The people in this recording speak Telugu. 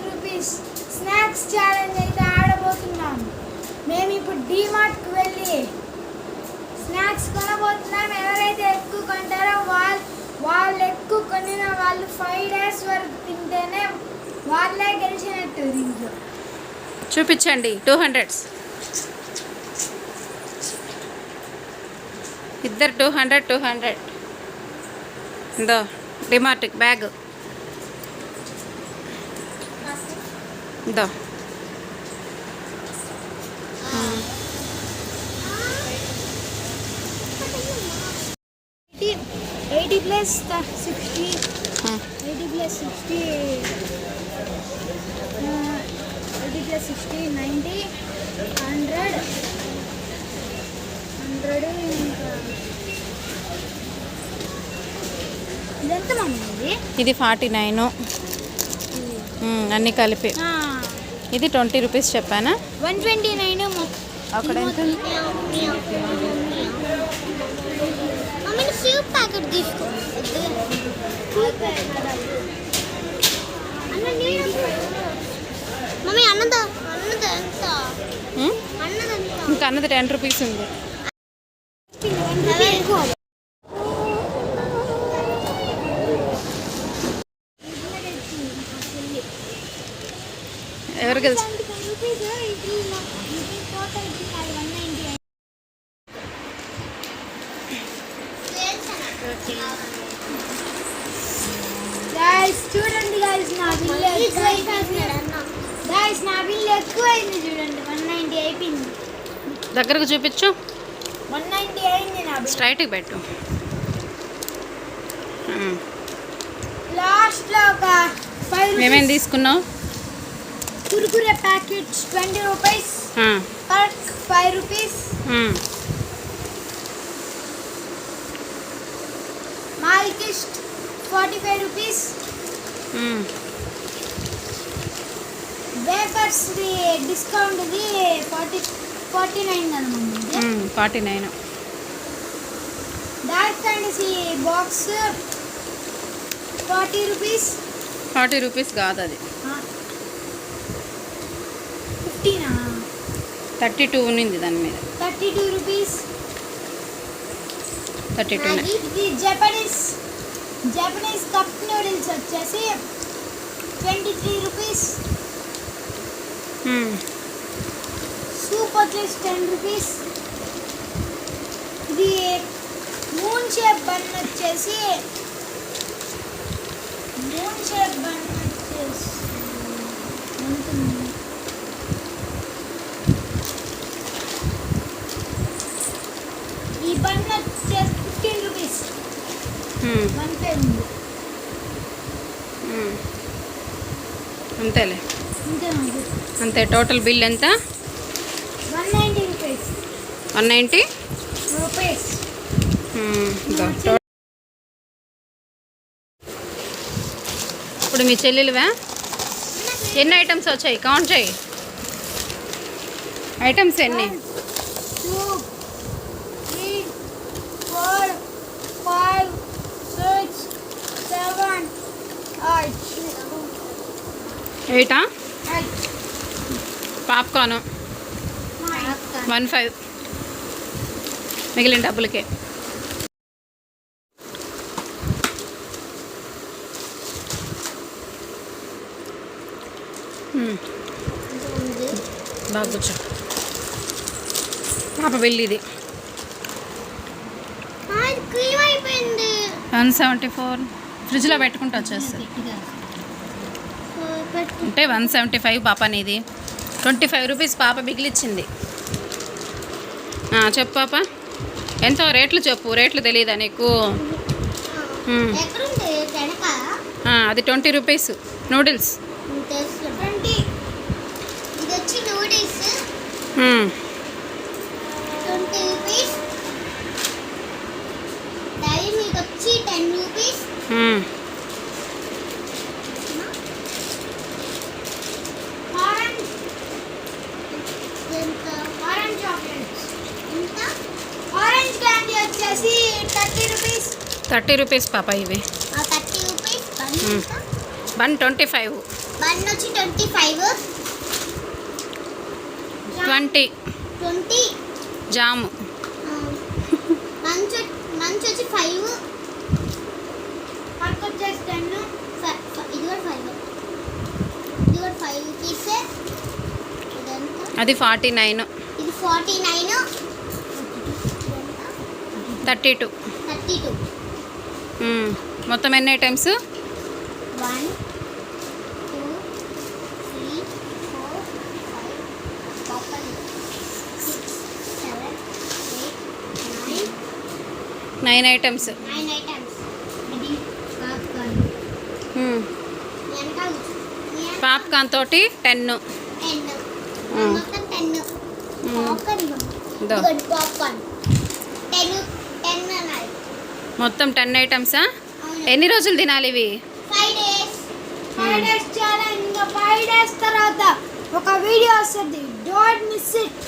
హండ్రెడ్ రూపీస్ స్నాక్స్ ఛాలెంజ్ అయితే ఆడబోతున్నాం. మేము ఇప్పుడు డీమార్ట్కి వెళ్ళి స్నాక్స్ కొనబోతున్నాం. ఎవరైతే ఎక్కువ కొంటారో వాళ్ళు వాళ్ళు ఎక్కువ కొనిన వాళ్ళు ఫైవ్ డేస్ వరకు తింటేనే వాళ్ళే గెలిచినట్టు దీంట్లో. చూపించండి టూ హండ్రెడ్స్ ఇద్దరు టూ హండ్రెడ్ టూ హండ్రెడ్ ఇందో DMart bag ఇందో eighty plus sixty. Eighty plus sixty eighty plus sixty ninety hundred hundred ఇంకా ఇదెంత ఇది ఫార్టీ నైన్ అన్నీ కలిపి. ఇది ట్వంటీ రూపీస్ చెప్పానా? వన్ ట్వంటీ నైన్ అక్కడ ఎంత? ఇంకా అన్నది టెన్ రూపీస్ ఉంది. ఎవరు గాయస్ చూడండి గాయస్ నా బిల్లు గాయస్ నా బిల్లు ఎక్కువైంది చూడండి. వన్ నైంటీ అయిపోయింది. దగ్గరకు చూపించు. వన్ నైంటీ అయింది నా స్ట్రైట్కి పెట్టు. లాస్ట్లో ఒక ఫైవ్ ఏమేమి తీసుకున్నావు Kurkure packets twenty rupees. Perk five rupees. Malkist forty five rupees. Wafers discount ఇది forty forty nine um, forty nine. Dark Fantasy box forty rupees. Forty rupees కాదు అది ఫిఫ్టీనా థర్టీ టూ ఉన్నింది దాని మీద. Thirty two rupees? థర్టీ టూనే ఇది జపనీస్ జపనీస్ కప్ నూడిల్స్ వచ్చేసి ట్వంటీ త్రీ రూపీస్. సూప్ వచ్చేసి టెన్ రూపీస్. ఇది మూన్ షేప్ బన్ వచ్చేసి మూన్ షేప్ బన్ వచ్చేసి ఫిఫ్టీన్ రూపీస్. వన్ పే ఉంది. అంతేలే. అంతే టోటల్ బిల్ ఎంత? One ninety rupees one ninety rupees. ఇప్పుడు మీ చెల్లెలువా? ఎన్ని ఐటమ్స్ వచ్చాయి? కౌంట్ చేయి. ఐటమ్స్ ఎన్ని two three four five six seven eight ఎయిటా? Eight popcorn. One five. మిగిలిన డబ్బులకే. బాగా కూర్చో. పాప వెళ్ళి ఇది క్రీమ్ అయిపోయింది. One seventy four. ఫ్రిడ్జ్లో పెట్టుకుంటూ వచ్చేస్తుంది అంటే వన్ సెవెంటీ ఫైవ్ పాప నీది ట్వంటీ ఫైవ్ రూపీస్ పాప మిగిలిచ్చింది. చెప్పు పాప. ఎంతో రేట్లు చెప్పు రేట్లు తెలియదా నీకు? అది ట్వంటీ రూపీస్. నూడిల్స్. ఇది వచ్చి noodles hmm. Twenty rupees dairy మీకు వచ్చి టెన్ రూపీస్ మ్మ్. ఆరెంజ్ ఎంత ఆరెంజ్ చాక్లెట్స్ ఎంత ఆరెంజ్ క్యాండీ వచ్చేసి థర్టీ రూపీస్ థర్టీ రూపీస్ పాప ఇవి. One twenty five. ట్వంటీ జాము. అది forty nine. Forty nine. Thirty two. Thirty two. మొత్తం ఎన్ని items one two three four five six seven eight nine items nine items ఇది పాప్కార్న్ తోటి టెన్ మ్మ్. పాప్కార్న్ దో. ఇదిగోండి పాప్కార్న్ టెన్ టెన్ అన్నారు మొత్తం టెన్ ఐటమ్సా? ఎన్ని రోజులు తినాలి ఇవి? ఫైవ్ డేస్ తర్వాత ఒక వీడియో వస్తుంది. Don't miss it